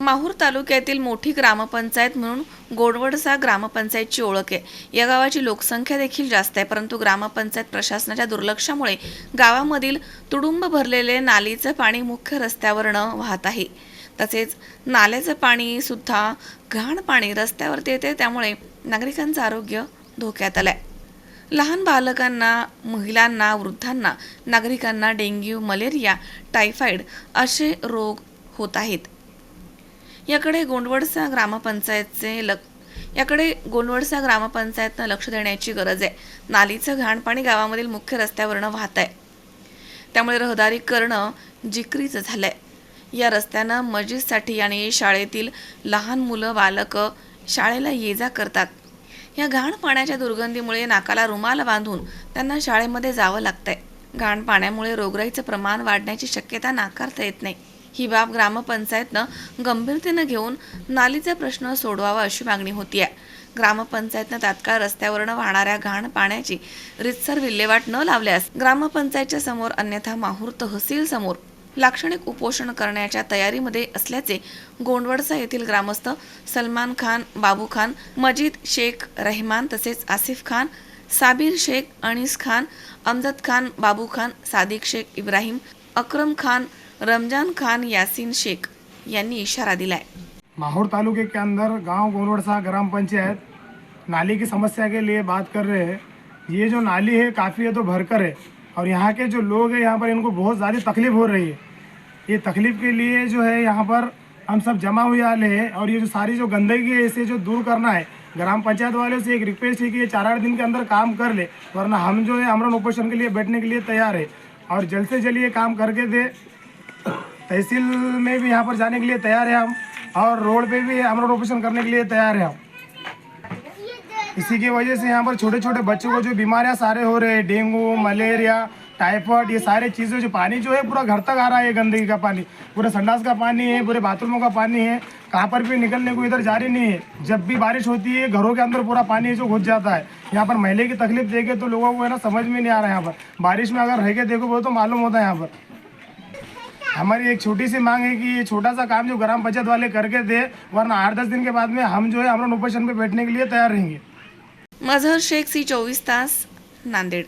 माहूर तालुक्यातील मोठी ग्रामपंचायत म्हणून गोडवडसा ग्रामपंचायतची ओळख आहे. या गावाची लोकसंख्या देखील जास्त आहे परंतु ग्रामपंचायत प्रशासनाच्या दुर्लक्षामुळे गावामधील तुडुंब भरलेले नालीचं पाणी मुख्य रस्त्यावरनं वाहत आहे. तसेच नाल्याचं पाणीसुद्धा घाण पाणी रस्त्यावरती येते त्यामुळे नागरिकांचं आरोग्य धोक्यात आलं आहे लहान बालकांना महिलांना वृद्धांना नागरिकांना डेंग्यू मलेरिया टायफाईड असे रोग होत आहेत. याकडे गोंडवडसा ग्रामपंचायतचे लक याकडे गोंडवडसा ग्रामपंचायतनं लक्ष देण्याची गरज आहे. नालीचं घाण पाणी गावामधील मुख्य रस्त्यावरनं वाहत आहे. त्यामुळे रहदारी करणं जिक्रीचं आहे या रस्त्यानं मस्जिदसाठी आणि शाळेतील लहान मुलं बालकं शाळेला ये जा करतात. या घाण पाण्याच्या दुर्गंधीमुळे नाकाला रुमाल बांधून त्यांना शाळेमध्ये जावं लागतंय. घाण पाण्यामुळे रोगराईचं प्रमाण वाढण्याची शक्यता नाकारता येत नाही. ही बाब ग्रामपंचायतनं गंभीरतेनं घेऊन नालीचा प्रश्न सोडवावा अशी मागणी होती आहे ग्रामपंचायतनं तात्काळ रस्त्यावरनं वाहणाऱ्या घाण पाण्याची रितसर विल्हेवाट न लावल्यास ग्रामपंचायतच्या समोर अन्यथा माहूर तहसील समोर लाक्षणिक उपोषण करण्याच्या तयारीमध्ये असल्याचे गोंडवडसा येथील ग्रामस्थ सलमान खान बाबू खान मजीद शेख रहमान तसेच आसिफ खान साबिर शेख अनीस खान अमजद खान बाबू खान सादिक शेख इब्राहिम अक्रम खान रमजान खान यासीन शेख यांनी इशारा दिलाय. माहौर तालुके के अंदर गांव गोलवड़सा ग्राम पंचायत नाली की समस्या के लिए बात कर रहे हैं। ये जो नाली है काफ़ी है तो भरकर है। और यहाँ के जो लोग हैं यहाँ पर इनको बहुत ज़्यादा तकलीफ हो रही है। ये तकलीफ के लिए जो है यहाँ पर हम सब जमा हुए वाले हैं और ये जो सारी जो गंदगी है इसे जो दूर करना है ग्राम पंचायत वालों से एक रिक्वेस्ट है कि ये चार आठ दिन के अंदर काम कर ले वरना हम जो है अमरन ऑपरेशन के लिए बैठने के लिए तैयार है। और जल्द से जल्द ये काम करके दे तहसील में भी यहाँ पर जाने के लिए तैयार है हम, और रोड पे भी हम रोड ऑपरेशन करने के लिए तैयार है हम। इसी की वजह से यहाँ पर छोटे छोटे बच्चों को जो बीमारियाँ सारे हो रहे हैं, डेंगू, मलेरिया, टाइफॉइड, ये सारे चीज़ें जो पानी जो है पूरा घर तक आ रहा है गंदगी का पानी। पूरे संडास का पानी है, पूरे बाथरूमों का पानी है, कहाँ पर भी निकलने को इधर जारी नहीं है। जब भी बारिश होती है, घरों के अंदर पूरा पानी जो घुस जाता है। यहाँ पर महिले की तकलीफ़ देखे तो लोगों को है ना समझ में नहीं आ रहा है यहाँ पर। बारिश में अगर रह के देखो वो तो मालूम होता है यहाँ पर। हमारी एक छोटी सी मांग है कि ये छोटा सा काम जो ग्राम पंचायत वाले करके दे वरना आठ दस दिन के बाद में हम जो है अमरन उपोषण पे बैठने के लिए तैयार रहेंगे। मजहर शेख सी चौबीस तास नांदेड।